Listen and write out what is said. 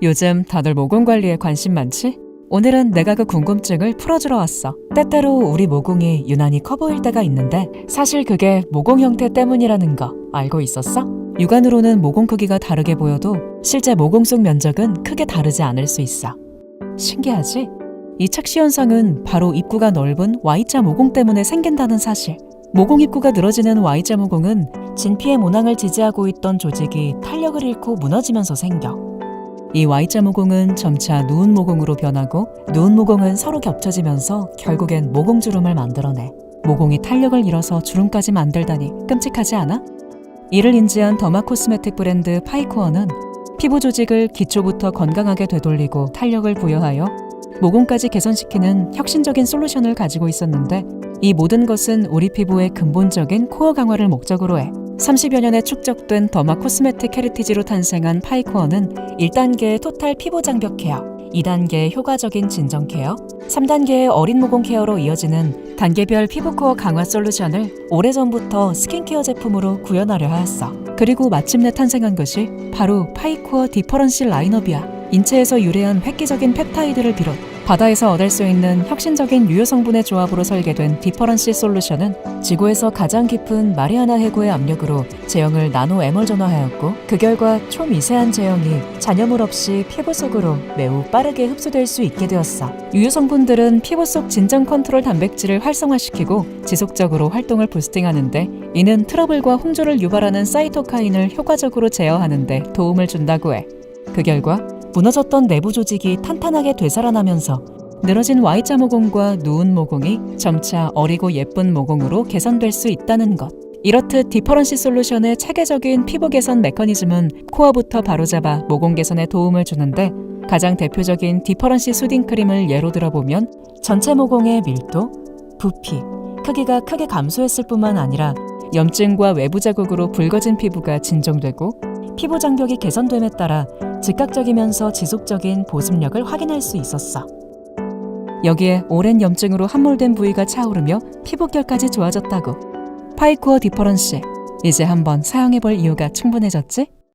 요즘 다들 모공 관리에 관심 많지? 오늘은 내가 그 궁금증을 풀어주러 왔어. 때때로 우리 모공이 유난히 커 보일 때가 있는데 사실 그게 모공 형태 때문이라는 거 알고 있었어? 육안으로는 모공 크기가 다르게 보여도 실제 모공 속 면적은 크게 다르지 않을 수 있어. 신기하지? 이 착시 현상은 바로 입구가 넓은 Y자 모공 때문에 생긴다는 사실. 모공 입구가 늘어지는 Y자 모공은 진피의 모낭을 지지하고 있던 조직이 탄력을 잃고 무너지면서 생겨. 이 Y자 모공은 점차 누운 모공으로 변하고 누운 모공은 서로 겹쳐지면서 결국엔 모공 주름을 만들어내. 모공이 탄력을 잃어서 주름까지 만들다니 끔찍하지 않아? 이를 인지한 더마 코스메틱 브랜드 파이코어는 피부 조직을 기초부터 건강하게 되돌리고 탄력을 부여하여 모공까지 개선시키는 혁신적인 솔루션을 가지고 있었는데 이 모든 것은 우리 피부의 근본적인 코어 강화를 목적으로 해 30여 년에 축적된 더마 코스메틱 헤리티지로 탄생한 파이코어는 1단계의 토탈 피부 장벽 케어, 2단계의 효과적인 진정 케어, 3단계의 어린 모공 케어로 이어지는 단계별 피부 코어 강화 솔루션을 오래전부터 스킨케어 제품으로 구현하려 하였어. 그리고 마침내 탄생한 것이 바로 파이코어 디퍼런시 라인업이야. 인체에서 유래한 획기적인 펩타이드를 비롯 바다에서 얻을 수 있는 혁신적인 유효 성분의 조합으로 설계된 디퍼런시 솔루션은 지구에서 가장 깊은 마리아나 해구의 압력으로 제형을 나노 에멀전화하였고 그 결과 초미세한 제형이 잔여물 없이 피부 속으로 매우 빠르게 흡수될 수 있게 되었어. 유효 성분들은 피부 속 진정 컨트롤 단백질을 활성화시키고 지속적으로 활동을 부스팅하는데 이는 트러블과 홍조를 유발하는 사이토카인을 효과적으로 제어하는데 도움을 준다고 해. 그 결과 무너졌던 내부 조직이 탄탄하게 되살아나면서 늘어진 Y자 모공과 누운 모공이 점차 어리고 예쁜 모공으로 개선될 수 있다는 것. 이렇듯 디퍼런시 솔루션의 체계적인 피부 개선 메커니즘은 코어부터 바로잡아 모공 개선에 도움을 주는데 가장 대표적인 디퍼런시 수딩 크림을 예로 들어보면 전체 모공의 밀도, 부피, 크기가 크게 감소했을 뿐만 아니라 염증과 외부 자극으로 붉어진 피부가 진정되고 피부 장벽이 개선됨에 따라 즉각적이면서 지속적인 보습력을 확인할 수 있었어. 여기에 오랜 염증으로 함몰된 부위가 차오르며 피부결까지 좋아졌다고. 파이코어 디퍼런시. 이제 한번 사용해볼 이유가 충분해졌지?